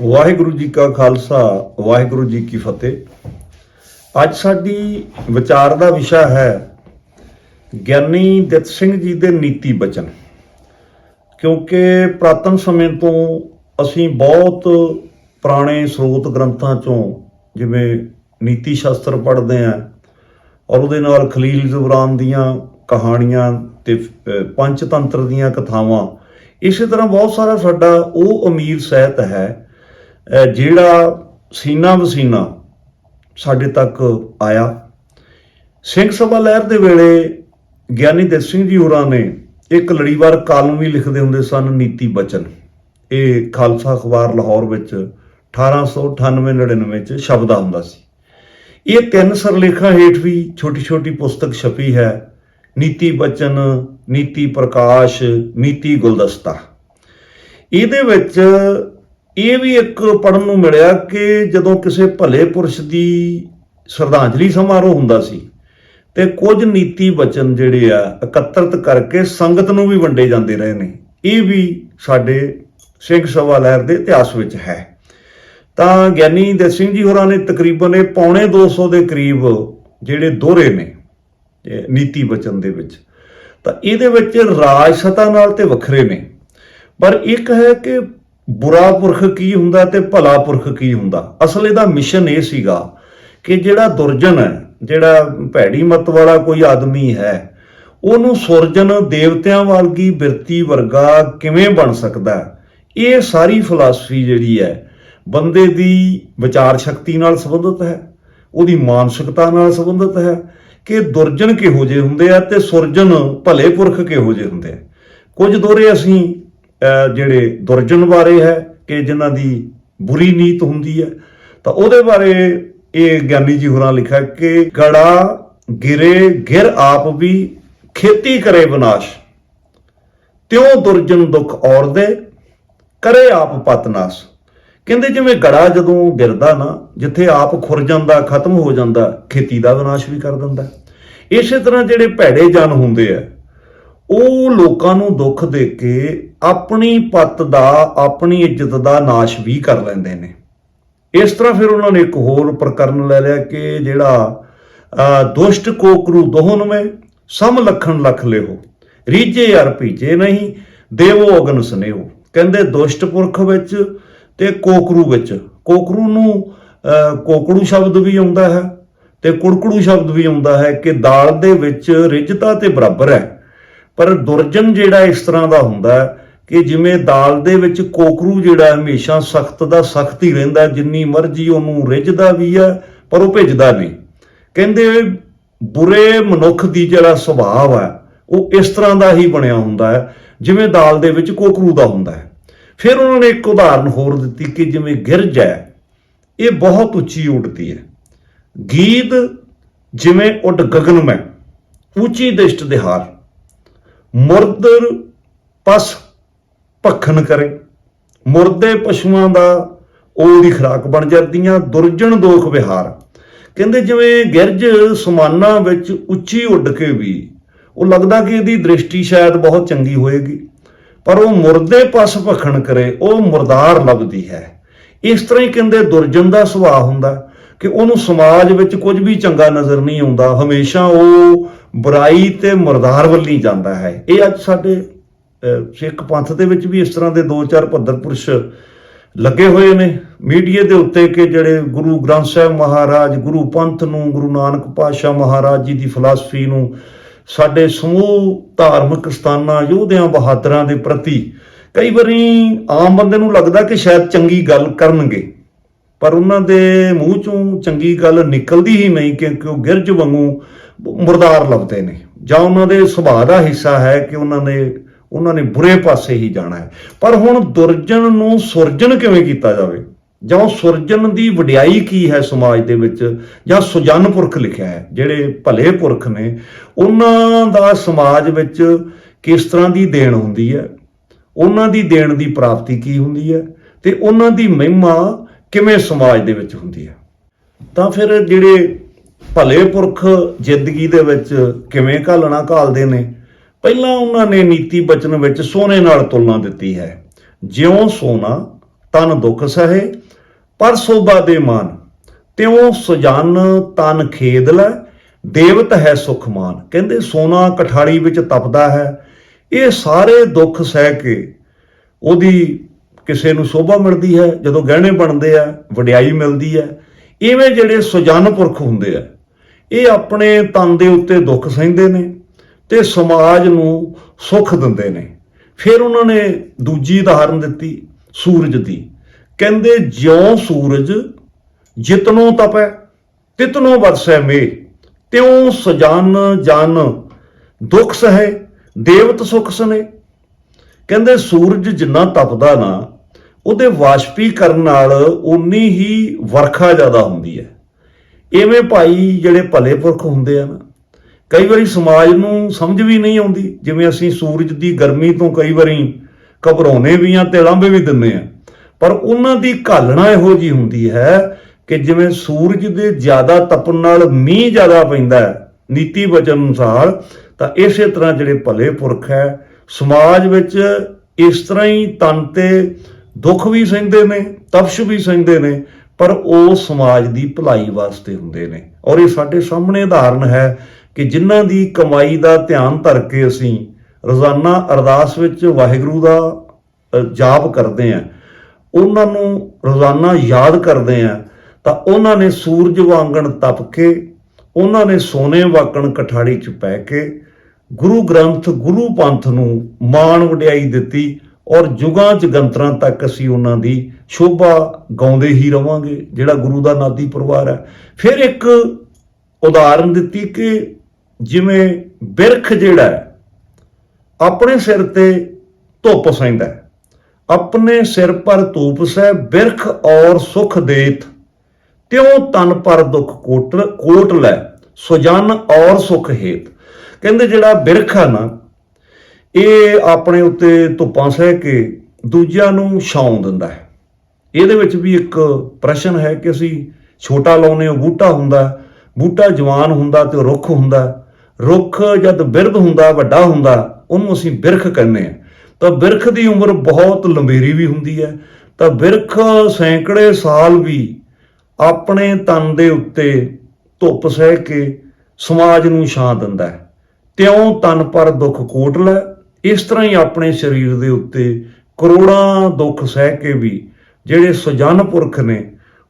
ਵਾਹਿਗੁਰੂ ਜੀ ਕਾ ਖਾਲਸਾ, ਵਾਹਿਗੁਰੂ ਜੀ ਕੀ ਫਤਿਹ। ਅੱਜ ਸਾਡੀ ਵਿਚਾਰ ਦਾ ਵਿਸ਼ਾ ਹੈ ਗਿਆਨੀ ਦਿੱਤ ਸਿੰਘ ਜੀ ਦੇ ਨੀਤੀ ਬਚਨ। ਕਿਉਂਕਿ ਪ੍ਰਾਤਨ ਸਮੇਂ ਤੋਂ ਅਸੀਂ ਬਹੁਤ ਪੁਰਾਣੇ ਸਰੋਤ ਗ੍ਰੰਥਾਂ ਚੋਂ ਜਿਵੇਂ ਨੀਤੀ ਸ਼ਾਸਤਰ ਪੜ੍ਹਦੇ ਆਂ ਔਰ ਉਹਦੇ ਨਾਲ ਖਲੀਲ ਜ਼ੁਬਰਾਨ ਦੀਆਂ ਕਹਾਣੀਆਂ ਤੇ ਪੰਚਤੰਤਰ ਦੀਆਂ ਕਥਾਵਾਂ, ਇਸੇ ਤਰ੍ਹਾਂ ਬਹੁਤ ਸਾਰਾ ਸਾਡਾ ਉਹ ਅਮੀਰ ਸਹਿਤ ਹੈ ਜਿਹੜਾ ਸੀਨਾ ਵਸੀਨਾ ਸਾਡੇ ਤੱਕ ਆਇਆ। ਸਿੰਘ ਸਭਾ ਲਹਿਰ ਦੇ ਵੇਲੇ ਗਿਆਨੀ ਦਿੱਤ ਸਿੰਘ ਜੀ ਹੋਰਾਂ ਨੇ ਇੱਕ ਲੜੀਵਾਰ ਕਾਲਮ ਵੀ ਲਿਖਦੇ ਹੁੰਦੇ ਸਨ, ਨੀਤੀ ਬਚਨ। ਇਹ ਖਾਲਸਾ ਅਖਬਾਰ ਲਾਹੌਰ ਵਿੱਚ 1898-99 'ਚ ਛਪਦਾ ਹੁੰਦਾ ਸੀ। ਇਹ ਤਿੰਨ ਸਰਲੇਖਾਂ ਹੇਠ ਵੀ ਛੋਟੀ-ਛੋਟੀ ਪੁਸਤਕ ਛਪੀ ਹੈ। ਨੀਤੀ ਬਚਨ, ਨੀਤੀ ਪ੍ਰਕਾਸ਼, ਨੀਤੀ ਗੁਲਦਸਤਾ। ਇਹਦੇ ਵਿੱਚ ਇਹ ਵੀ ਇੱਕ ਪੜਨ ਨੂੰ ਮਿਲਿਆ ਕਿ ਜਦੋਂ ਕਿਸੇ ਭਲੇ ਪੁਰਸ਼ ਦੀ ਸ਼ਰਧਾਂਜਲੀ ਸਮਾਰੋਹ ਹੁੰਦਾ ਸੀ ਤੇ ਕੁਝ ਨੀਤੀ ਵਚਨ ਜਿਹੜੇ ਆ ਇਕੱਤਰਿਤ ਕਰਕੇ ਸੰਗਤ ਨੂੰ ਵੀ ਵੰਡੇ ਜਾਂਦੇ ਰਹੇ ਨੇ। ਇਹ ਵੀ ਸਾਡੇ ਸਿੰਘ ਸਭਾ ਲਹਿਰ ਦੇ ਇਤਿਹਾਸ ਵਿੱਚ ਹੈ। ਤਾਂ ਗਿਆਨੀ ਦਤ ਸਿੰਘ ਜੀ ਹੋਰਾਂ ਨੇ ਤਕਰੀਬਨ ਇਹ ਪੌਣੇ 200 ਦੇ ਕਰੀਬ ਜਿਹੜੇ ਦੋਹਰੇ ਨੇ ਨੀਤੀ ਵਚਨ ਦੇ ਵਿੱਚ। ਤਾਂ ਇਹਦੇ ਵਿੱਚ ਰਾਜ ਸਤਾ ਨਾਲ ਤੇ ਵੱਖਰੇ ਨੇ। ਪਰ ਇੱਕ ਹੈ ਕਿ ਬੁਰਾ ਪੁਰਖ ਕੀ ਹੁੰਦਾ ਤੇ ਭਲਾ ਪੁਰਖ ਕੀ ਹੁੰਦਾ? ਅਸਲ ਇਹਦਾ ਮਿਸ਼ਨ ਇਹ ਸੀਗਾ ਕਿ ਜਿਹੜਾ ਦੁਰਜਨ ਹੈ, ਜਿਹੜਾ ਭੈੜੀ ਮਤ ਵਾਲਾ ਕੋਈ ਆਦਮੀ ਹੈ, ਉਹਨੂੰ ਸੁਰਜਨ ਦੇਵਤਿਆਂ ਵਰਗੀ ਬਿਰਤੀ ਵਰਗਾ ਕਿਵੇਂ ਬਣ ਸਕਦਾ ਇਹ ਸਾਰੀ ਫਿਲਾਸਫੀ ਜਿਹੜੀ ਹੈ, ਬੰਦੇ ਦੀ ਵਿਚਾਰ ਸ਼ਕਤੀ ਨਾਲ ਸੰਬੰਧਿਤ ਹੈ, ਉਹਦੀ ਮਾਨਸਿਕਤਾ ਨਾਲ ਸੰਬੰਧਿਤ ਹੈ ਕਿ ਦੁਰਜਨ ਕਿਹੋ ਜਿਹੇ ਹੁੰਦੇ ਆ ਤੇ ਸੁਰਜਨ ਭਲੇ ਪੁਰਖ ਕਿਹੋ ਜਿਹੇ ਹੁੰਦੇ ਆ? ਕੁਝ ਦੋਰੇ ਅਸੀਂ ਜਿਹੜੇ ਦੁਰਜਨ ਬਾਰੇ ਹੈ ਕਿ ਜਿਨ੍ਹਾਂ ਦੀ ਬੁਰੀ ਨੀਤ ਹੁੰਦੀ ਹੈ। ਤਾਂ ਉਹਦੇ ਬਾਰੇ ਇਹ ਗਿਆਨੀ ਜੀ ਹੋਰਾਂ ਲਿਖਿਆ ਕਿ ਗੜਾ ਗਿਰੇ, ਗਿਰ ਆਪ ਵੀ, ਖੇਤੀ ਕਰੇ ਵਿਨਾਸ਼। ਤਿਉ ਦੁਰਜਨ ਦੁਖ ਔਰ ਦੇ, ਕਰੇ ਆਪ ਪਤਨਾਸ ਕਹਿੰਦੇ ਜਿਵੇਂ ਗੜਾ ਜਦੋਂ ਗਿਰਦਾ ਨਾ, ਜਿੱਥੇ ਆਪ ਖੁਰ ਜਾਂਦਾ, ਖਤਮ ਹੋ ਜਾਂਦਾ, ਖੇਤੀ ਦਾ ਵਿਨਾਸ਼ ਵੀ ਕਰ ਦਿੰਦਾ। ਇਸੇ ਤਰ੍ਹਾਂ ਜਿਹੜੇ ਭੈੜੇ ਜਨ ਹੁੰਦੇ ਆ ਉਹ ਲੋਕਾਂ ਨੂੰ ਦੁੱਖ ਦੇ ਕੇ ਆਪਣੀ ਪੱਤ ਦਾ, ਆਪਣੀ ਇੱਜ਼ਤ ਦਾ ਨਾਸ਼ ਵੀ ਕਰ ਲੈਂਦੇ ਨੇ। ਇਸ ਤਰ੍ਹਾਂ ਫਿਰ ਉਹਨਾਂ ਨੇ ਇੱਕ ਹੋਰ ਪ੍ਰਕਰਨ ਲੈ ਲਿਆ ਕਿ ਜਿਹੜਾ ਦੁਸ਼ਟ ਕੋਕਰੂ ਦੋਹਨ ਮੇ, ਸਮ ਲਖਣ ਲਖ ਲਿਓ, ਰੀਝੇ ਯਾਰ ਭੀਜੇ ਨਹੀਂ, ਦੇਵੋ ਅਗਨ ਸਨੇਹੋ ਕਹਿੰਦੇ ਦੁਸ਼ਟ ਪੁਰਖ ਵਿੱਚ ਤੇ ਕੋਕਰੂ ਵਿੱਚ। ਕੋਕਰੂ ਨੂੰ ਕੋਕੜੂ ਸ਼ਬਦ ਵੀ ਆਉਂਦਾ ਹੈ ਤੇ ਕੁੜਕੜੂ ਸ਼ਬਦ ਵੀ ਆਉਂਦਾ ਹੈ ਕਿ ਦਾਲ ਦੇ ਵਿੱਚ ਰਿੱਝਤਾ ਤੇ ਬਰਾਬਰ ਹੈ। ਪਰ ਦੁਰਜਨ ਜਿਹੜਾ ਇਸ ਤਰ੍ਹਾਂ ਦਾ ਹੁੰਦਾ ਕਿ ਜਿਵੇਂ ਦਾਲ ਦੇ ਵਿੱਚ ਕੋਕਰੂ ਜਿਹੜਾ ਹਮੇਸ਼ਾ ਸਖਤ ਦਾ ਸਖਤ ਹੀ ਰਹਿੰਦਾ, ਜਿੰਨੀ ਮਰਜ਼ੀ ਉਹਨੂੰ ਰਿੱਝਦਾ ਵੀ ਹੈ, ਪਰ ਉਹ ਭਿੱਜਦਾ ਨਹੀਂ। ਕਹਿੰਦੇ ਬੁਰੇ ਮਨੁੱਖ ਦੀ ਜਿਹੜਾ ਸੁਭਾਅ ਹੈ, ਉਹ ਇਸ ਤਰ੍ਹਾਂ ਦਾ ਹੀ ਬਣਿਆ ਹੁੰਦਾ ਹੈ, ਜਿਵੇਂ ਦਾਲ ਦੇ ਵਿੱਚ ਕੋਕਰੂ ਦਾ ਹੁੰਦਾ ਹੈ। ਫਿਰ ਉਹਨਾਂ ਨੇ ਇੱਕ ਉਦਾਹਰਨ ਹੋਰ ਦਿੱਤੀ ਕਿ ਜਿਵੇਂ ਗਿਰਜ ਹੈ, ਇਹ ਬਹੁਤ ਉੱਚੀ ਉੱਡਦੀ ਹੈ। ਗੀਤ ਜਿਵੇਂ ਉੱਡ ਗਗਨ ਮੈਂ ਉੱਚੀ ਦਿਸ਼ਟ ਦੇ ਹਾਰ ਮੁਰਦਰ ਪਸ ਭਖਣ ਕਰੇ। ਮੁਰਦੇ ਪਸ਼ੂਆਂ ਦਾ ਉਹਦੀ ਖੁਰਾਕ ਬਣ ਜਾਂਦੀਆਂ, ਦੁਰਜਣ ਦੋਖ ਵਿਹਾਰ। ਕਹਿੰਦੇ ਜਿਵੇਂ ਗਿਰਜ ਸਮਾਨਾਂ ਵਿੱਚ ਉੱਚੀ ਉੱਡ ਕੇ ਵੀ, ਉਹ ਲੱਗਦਾ ਕਿ ਇਹਦੀ ਦ੍ਰਿਸ਼ਟੀ ਸ਼ਾਇਦ ਬਹੁਤ ਚੰਗੀ ਹੋਏਗੀ। ਪਰ ਉਹ ਮੁਰਦੇ ਪਸ ਭਖਣ ਕਰੇ, ਉਹ ਮੁਰਦਾਰ ਲੱਭਦੀ ਹੈ। ਇਸ ਤਰ੍ਹਾਂ ਹੀ ਕਹਿੰਦੇ ਦੁਰਜਨ ਦਾ ਸੁਭਾਅ ਹੁੰਦਾ ਕਿ ਉਹਨੂੰ ਸਮਾਜ ਵਿੱਚ ਕੁਝ ਵੀ ਚੰਗਾ ਨਜ਼ਰ ਨਹੀਂ ਆਉਂਦਾ। ਹਮੇਸ਼ਾ ਉਹ ਬੁਰਾਈ ਤੇ ਮਰਦਾਰ ਵੱਲੀ ਜਾਂਦਾ ਹੈ। ਇਹ ਅੱਜ ਸਾਡੇ ਸਿੱਖ ਪੰਥ ਦੇ ਵਿੱਚ ਵੀ ਇਸ ਤਰ੍ਹਾਂ ਦੇ ਦੋ ਚਾਰ ਭੱਦਰ ਪੁਰਸ਼ ਲੱਗੇ ਹੋਏ ਨੇ। ਮੀਡੀਆ ਦੇ ਉੱਤੇ ਕਿ ਜਿਹੜੇ ਗੁਰੂ ਗ੍ਰੰਥ ਸਾਹਿਬ ਮਹਾਰਾਜ, ਗੁਰੂ ਪੰਥ ਨੂੰ, ਗੁਰੂ ਨਾਨਕ ਪਾਤਸ਼ਾਹ ਮਹਾਰਾਜ ਜੀ ਦੀ ਫਿਲਾਸਫੀ ਨੂੰ, ਸਾਡੇ ਸਮੂਹ ਧਾਰਮਿਕ ਸਥਾਨਾਂ ਯੋਧਿਆਂ ਬਹਾਦਰਾਂ ਦੇ ਪ੍ਰਤੀ ਕਈ ਵਾਰੀ ਆਮ ਬੰਦੇ ਨੂੰ ਲੱਗਦਾ ਕਿ ਸ਼ਾਇਦ ਚੰਗੀ ਗੱਲ ਕਰਨਗੇ। ਪਰ ਉਹਨਾਂ ਦੇ ਮੂੰਹ ਚੋਂ ਚੰਗੀ ਗੱਲ ਨਿਕਲਦੀ ਹੀ ਨਹੀਂ ਕਿਉਂਕਿ ਉਹ ਗਿਰਜ ਵਾਂਗੂ ਮੁਰਦਾਰ ਲੱਭਦੇ ਨੇ। ਜਾਂ ਉਹਨਾਂ ਦੇ ਸੁਭਾਅ ਦਾ ਹਿੱਸਾ ਹੈ ਕਿ ਉਹਨਾਂ ਨੇ ਉਹਨਾਂ ਨੇ ਬੁਰੇ ਪਾਸੇ ਹੀ ਜਾਣਾ ਹੈ। ਪਰ ਹੁਣ ਦੁਰਜਨ ਨੂੰ ਸੁਰਜਨ ਕਿਵੇਂ ਕੀਤਾ ਜਾਵੇ? ਜਾਂ ਉਹ ਸੁਰਜਨ ਦੀ ਵਡਿਆਈ ਕੀ ਹੈ ਸਮਾਜ ਦੇ ਵਿੱਚ? ਜਾਂ ਸੁਜਨ ਪੁਰਖ ਲਿਖਿਆ ਹੈ? ਜਿਹੜੇ ਭਲੇ ਪੁਰਖ ਨੇ, ਉਹਨਾਂ ਦਾ ਸਮਾਜ ਵਿੱਚ ਕਿਸ ਤਰ੍ਹਾਂ ਦੀ ਦੇਣ ਹੁੰਦੀ ਹੈ? ਉਹਨਾਂ ਦੀ ਦੇਣ ਦੀ ਪ੍ਰਾਪਤੀ ਕੀ ਹੁੰਦੀ ਹੈ? ਤੇ ਉਹਨਾਂ ਦੀ ਮਹਿਮਾ ਕਿਵੇਂ ਸਮਾਜ ਦੇ ਵਿੱਚ ਹੁੰਦੀ ਹੈ? ਤਾਂ ਫਿਰ ਜਿਹੜੇ ਭਲੇ ਪੁਰਖ ਜ਼ਿੰਦਗੀ ਦੇ ਵਿੱਚ ਕਿਵੇਂ ਘਾਲਣਾ ਘਾਲਦੇ ਨੇ? ਪਹਿਲਾਂ ਉਹਨਾਂ ਨੇ ਨੀਤੀ ਬਚਨ ਵਿੱਚ ਸੋਨੇ ਨਾਲ ਤੁਲਨਾ ਦਿੱਤੀ ਹੈ। ਜਿਉਂ ਸੋਨਾ, ਤਨ ਦੁੱਖ ਸਹੇ, ਪਰ ਸੋਭਾ ਦੇ ਮਾਨ। ਤਿਉ ਸੁਜਾਨ ਤਨ ਖੇਦ ਲੈ, ਦੇਵਤ ਹੈ ਸੁਖ ਮਾਨ। ਕਹਿੰਦੇ ਸੋਨਾ ਕਠਾੜੀ ਵਿੱਚ ਤਪਦਾ ਹੈ। ਇਹ ਸਾਰੇ ਦੁੱਖ ਸਹਿ ਕੇ ਉਹਦੀ ਕਿਸੇ ਨੂੰ ਸੋਭਾ ਮਿਲਦੀ ਹੈ, ਜਦੋਂ ਗਹਿਣੇ ਬਣਦੇ ਆ, ਵਡਿਆਈ ਮਿਲਦੀ ਹੈ। ਇਵੇਂ ਜਿਹੜੇ ਸੁਜਨ ਪੁਰਖ ਹੁੰਦੇ ਆ, ਇਹ ਆਪਣੇ ਤਨ ਦੇ ਉੱਤੇ ਦੁੱਖ ਸਹਿੰਦੇ ਨੇ ਤੇ ਸਮਾਜ ਨੂੰ ਸੁੱਖ ਦਿੰਦੇ ਨੇ। ਫਿਰ ਉਹਨਾਂ ਨੇ ਦੂਜੀ ਉਦਾਹਰਨ ਦਿੱਤੀ, ਸੂਰਜ ਦੀ। ਕਹਿੰਦੇ, ਜਿਉਂ ਸੂਰਜ ਜਿਤਨੋ ਤਪੈ, ਤਿਤਨੋਂ ਵਰਸੈ ਮੇ ਤਿਉ ਸਜਨ ਜਨ ਦੁੱਖ ਸਹੈ, ਦੇਵਤ ਸੁਖ ਸਨੇ। ਕਹਿੰਦੇ, ਸੂਰਜ ਜਿੰਨਾ ਤਪਦਾ ਨਾ ਉਹਦੇ ਵਾਸ਼ਪੀਕਰਨ ਨਾਲ ਉਨੀ ਹੀ ਵਰਖਾ ਜ਼ਿਆਦਾ ਹੁੰਦੀ ਹੈ। ਐਵੇਂ ਭਾਈ ਜਿਹੜੇ ਭਲੇ ਪੁਰਖ ਹੁੰਦੇ ਆ ਨਾ, ਕਈ ਵਾਰੀ ਸਮਾਜ ਨੂੰ ਸਮਝ ਵੀ ਨਹੀਂ ਆਉਂਦੀ। ਜਿਵੇਂ ਅਸੀਂ ਸੂਰਜ ਦੀ ਗਰਮੀ ਤੋਂ ਕਈ ਵਾਰੀ ਘਬਰਾਉਨੇ ਵੀ ਆ ਤੇ ਲਾਂਭੇ ਵੀ ਦਿੰਨੇ ਆ ਪਰ ਉਹਨਾਂ ਦੀ ਘਾਲਣਾ ਇਹੋ ਜੀ ਹੁੰਦੀ ਹੈ ਕਿ ਜਿਵੇਂ ਸੂਰਜ ਦੇ ਜ਼ਿਆਦਾ ਤਪਣ ਨਾਲ ਮੀਂਹ ਜ਼ਿਆਦਾ ਪੈਂਦਾ ਹੈ ਨੀਤੀ ਵਚਨ ਅਨੁਸਾਰ, ਤਾਂ ਇਸੇ ਤਰ੍ਹਾਂ ਜਿਹੜੇ ਭਲੇ ਪੁਰਖ ਹੈ, ਸਮਾਜ ਵਿੱਚ ਇਸ ਤਰ੍ਹਾਂ ਹੀ ਤਨ ਤੇ ਦੁੱਖ ਵੀ ਸਹਿੰਦੇ ਨੇ, ਤਪਸ਼ ਵੀ ਸਹਿੰਦੇ ਨੇ, ਪਰ ਉਹ ਸਮਾਜ ਦੀ ਭਲਾਈ ਵਾਸਤੇ ਹੁੰਦੇ ਨੇ। ਔਰ ਇਹ ਸਾਡੇ ਸਾਹਮਣੇ ਉਦਾਹਰਨ ਹੈ ਕਿ ਜਿਨ੍ਹਾਂ ਦੀ ਕਮਾਈ ਦਾ ਧਿਆਨ ਧਰ ਕੇ ਅਸੀਂ ਰੋਜ਼ਾਨਾ ਅਰਦਾਸ ਵਿੱਚ ਵਾਹਿਗੁਰੂ ਦਾ ਜਾਪ ਕਰਦੇ ਆਂ ਉਹਨਾਂ ਨੂੰ ਰੋਜ਼ਾਨਾ ਯਾਦ ਕਰਦੇ ਆਂ ਤਾਂ ਉਹਨਾਂ ਨੇ ਸੂਰਜ ਵਾਂਗਣ ਤਪ ਕੇ, ਉਹਨਾਂ ਨੇ ਸੋਨੇ ਵਾਕਣ ਕਠਾੜੀ 'ਚ ਪੈ ਕੇ, ਗੁਰੂ ਗ੍ਰੰਥ, ਗੁਰੂ ਪੰਥ ਨੂੰ ਮਾਣ ਵਡਿਆਈ ਦਿੱਤੀ ਔਰ ਯੁਗਾਂ ਚ ਗੰਤਰਾਂ ਤੱਕ ਅਸੀਂ ਉਹਨਾਂ ਦੀ ਸ਼ੋਭਾ ਗਾਉਂਦੇ ਹੀ ਰਵਾਂਗੇ, ਜਿਹੜਾ ਗੁਰੂ ਦਾ ਨਾਦੀ ਪਰਿਵਾਰ ਹੈ। ਫਿਰ ਇੱਕ ਉਦਾਹਰਨ ਦਿੱਤੀ ਕਿ ਜਿਵੇਂ ਬਿਰਖ ਜਿਹੜਾ ਆਪਣੇ ਸਿਰ ਤੇ ਧੁੱਪ ਸੈਂਦਾ ਆਪਣੇ ਸਿਰ ਪਰ ਧੂਪ ਸਹਿ, ਬਿਰਖ ਔਰ ਸੁਖ ਦੇਤ। ਤਿਉ ਤਨ ਪਰ ਦੁਖ ਕੋਟ ਕੋਟ ਲੈ, ਸੁਜਨ ਔਰ ਸੁਖ ਹੇਤ। ਕਹਿੰਦੇ ਜਿਹੜਾ ਬਿਰਖ ਆ ਨਾ ਇਹ ਆਪਣੇ ਉੱਤੇ ਧੁੱਪਾਂ ਸਹਿ ਕੇ ਦੂਜਿਆਂ ਨੂੰ ਛਾਂ ਦਿੰਦਾ ਹੈ। ਇਹਦੇ ਵਿੱਚ ਵੀ ਇੱਕ ਪ੍ਰਸ਼ਨ ਹੈ ਕਿ ਅਸੀਂ ਛੋਟਾ ਲਾਉਨੇ ਉਹ ਬੂਟਾ ਹੁੰਦਾ, ਬੂਟਾ ਜਵਾਨ ਹੁੰਦਾ ਤੇ ਰੁੱਖ ਹੁੰਦਾ। ਰੁੱਖ ਜਦ ਬਿਰਧ ਹੁੰਦਾ, ਵੱਡਾ ਹੁੰਦਾ, ਉਹਨੂੰ ਅਸੀਂ ਬਿਰਖ ਕਹਿੰਦੇ ਆ ਤਾਂ ਬਿਰਖ ਦੀ ਉਮਰ ਬਹੁਤ ਲੰਬੇਰੀ ਵੀ ਹੁੰਦੀ ਹੈ। ਤਾਂ ਬਿਰਖ ਸੈਂਕੜੇ ਸਾਲ ਵੀ ਆਪਣੇ ਤਨ ਦੇ ਉੱਤੇ ਧੁੱਪ ਸਹਿ ਕੇ ਸਮਾਜ ਨੂੰ ਛਾਂ ਦਿੰਦਾ ਹੈ। ਤਿਉਂ ਤਨ ਪਰ ਦੁੱਖ ਕੋਟ ਲੈ ਇਸ ਤਰ੍ਹਾਂ ਹੀ ਆਪਣੇ ਸਰੀਰ ਦੇ ਉੱਤੇ ਕਰੋੜਾਂ ਦੁੱਖ ਸਹਿ ਕੇ ਵੀ ਜਿਹੜੇ ਸੁਜਨ ਪੁਰਖ ਨੇ,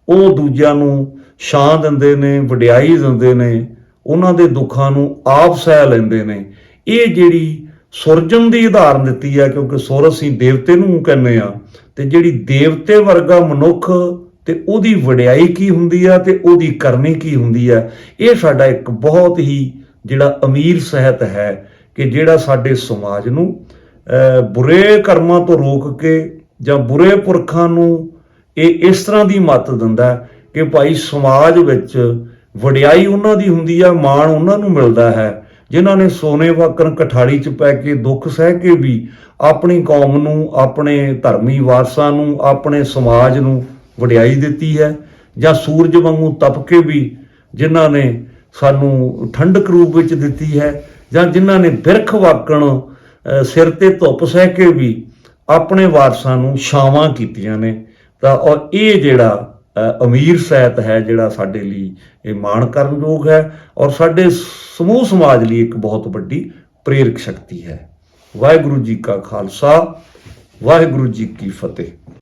ਉਹ ਦੂਜਿਆਂ ਨੂੰ ਛਾਂ ਦਿੰਦੇ ਨੇ, ਵਡਿਆਈ ਦਿੰਦੇ ਨੇ, ਉਹਨਾਂ ਦੇ ਦੁੱਖਾਂ ਨੂੰ ਆਪ ਸਹਿ ਲੈਂਦੇ ਨੇ। ਇਹ ਜਿਹੜੀ ਸੁਰਜਨ ਦੀ ਉਦਾਹਰਨ ਦਿੱਤੀ ਹੈ ਕਿਉਂਕਿ ਸੁਰ ਅਸੀਂ ਦੇਵਤੇ ਨੂੰ ਕਹਿੰਦੇ ਆ, ਤੇ ਜਿਹੜੀ ਦੇਵਤੇ ਵਰਗਾ ਮਨੁੱਖ, ਤੇ ਉਹਦੀ ਵਡਿਆਈ ਕੀ ਹੁੰਦੀ ਆ, ਤੇ ਉਹਦੀ ਕਰਨੀ ਕੀ ਹੁੰਦੀ ਆ, ਇਹ ਸਾਡਾ ਇੱਕ ਬਹੁਤ ਹੀ ਜਿਹੜਾ ਅਮੀਰ ਸਹਿਤ ਹੈ। ਕਿ ਜਿਹੜਾ ਸਾਡੇ ਸਮਾਜ ਨੂੰ ਬੁਰੇ ਕਰਮਾਂ ਤੋਂ ਰੋਕ ਕੇ ਜਾਂ ਬੁਰੇ ਪੁਰਖਾਂ ਨੂੰ ਇਹ ਇਸ ਤਰ੍ਹਾਂ ਦੀ ਮੱਤ ਦਿੰਦਾ ਕਿ ਭਾਈ ਸਮਾਜ ਵਿੱਚ ਵਡਿਆਈ ਉਹਨਾਂ ਦੀ ਹੁੰਦੀ ਆ, ਮਾਣ ਉਹਨਾਂ ਨੂੰ ਮਿਲਦਾ ਹੈ, ਜਿਨ੍ਹਾਂ ਨੇ ਸੋਨੇ ਵਾਕਰ ਕਠਾੜੀ 'ਚ ਪੈ ਕੇ ਦੁੱਖ ਸਹਿ ਕੇ ਵੀ ਆਪਣੀ ਕੌਮ ਨੂੰ, ਆਪਣੇ ਧਰਮੀ ਵਾਰਸਾਂ ਨੂੰ, ਆਪਣੇ ਸਮਾਜ ਨੂੰ ਵਡਿਆਈ ਦਿੱਤੀ ਹੈ ਜਾਂ ਸੂਰਜ ਵਾਂਗੂ ਤਪ ਕੇ ਵੀ ਜਿਨ੍ਹਾਂ ਨੇ ਸਾਨੂੰ ਠੰਡਕ ਰੂਪ ਵਿੱਚ ਦਿੱਤੀ ਹੈ ਜਾਂ ਜਿਨ੍ਹਾਂ ਨੇ ਬਿਰਖ ਵਾਕਣ ਸਿਰ ਤੇ ਧੁੱਪ ਸਹਿ ਕੇ ਵੀ ਆਪਣੇ ਵਾਰਸਾਂ ਨੂੰ ਛਾਵਾਂ ਕੀਤੀਆਂ ਨੇ, ਤਾਂ ਔਰ ਇਹ ਜਿਹੜਾ ਅਮੀਰ ਸਹਿਤ ਹੈ ਜਿਹੜਾ ਸਾਡੇ ਲਈ ਇਹ ਮਾਣ ਕਰਨ ਯੋਗ ਹੈ ਔਰ ਸਾਡੇ ਸਮੂਹ ਸਮਾਜ ਲਈ ਇੱਕ ਬਹੁਤ ਵੱਡੀ ਪ੍ਰੇਰਕ ਸ਼ਕਤੀ ਹੈ। ਵਾਹਿਗੁਰੂ ਜੀ ਕਾ ਖਾਲਸਾ, ਵਾਹਿਗੁਰੂ ਜੀ ਕੀ ਫਤਿਹ।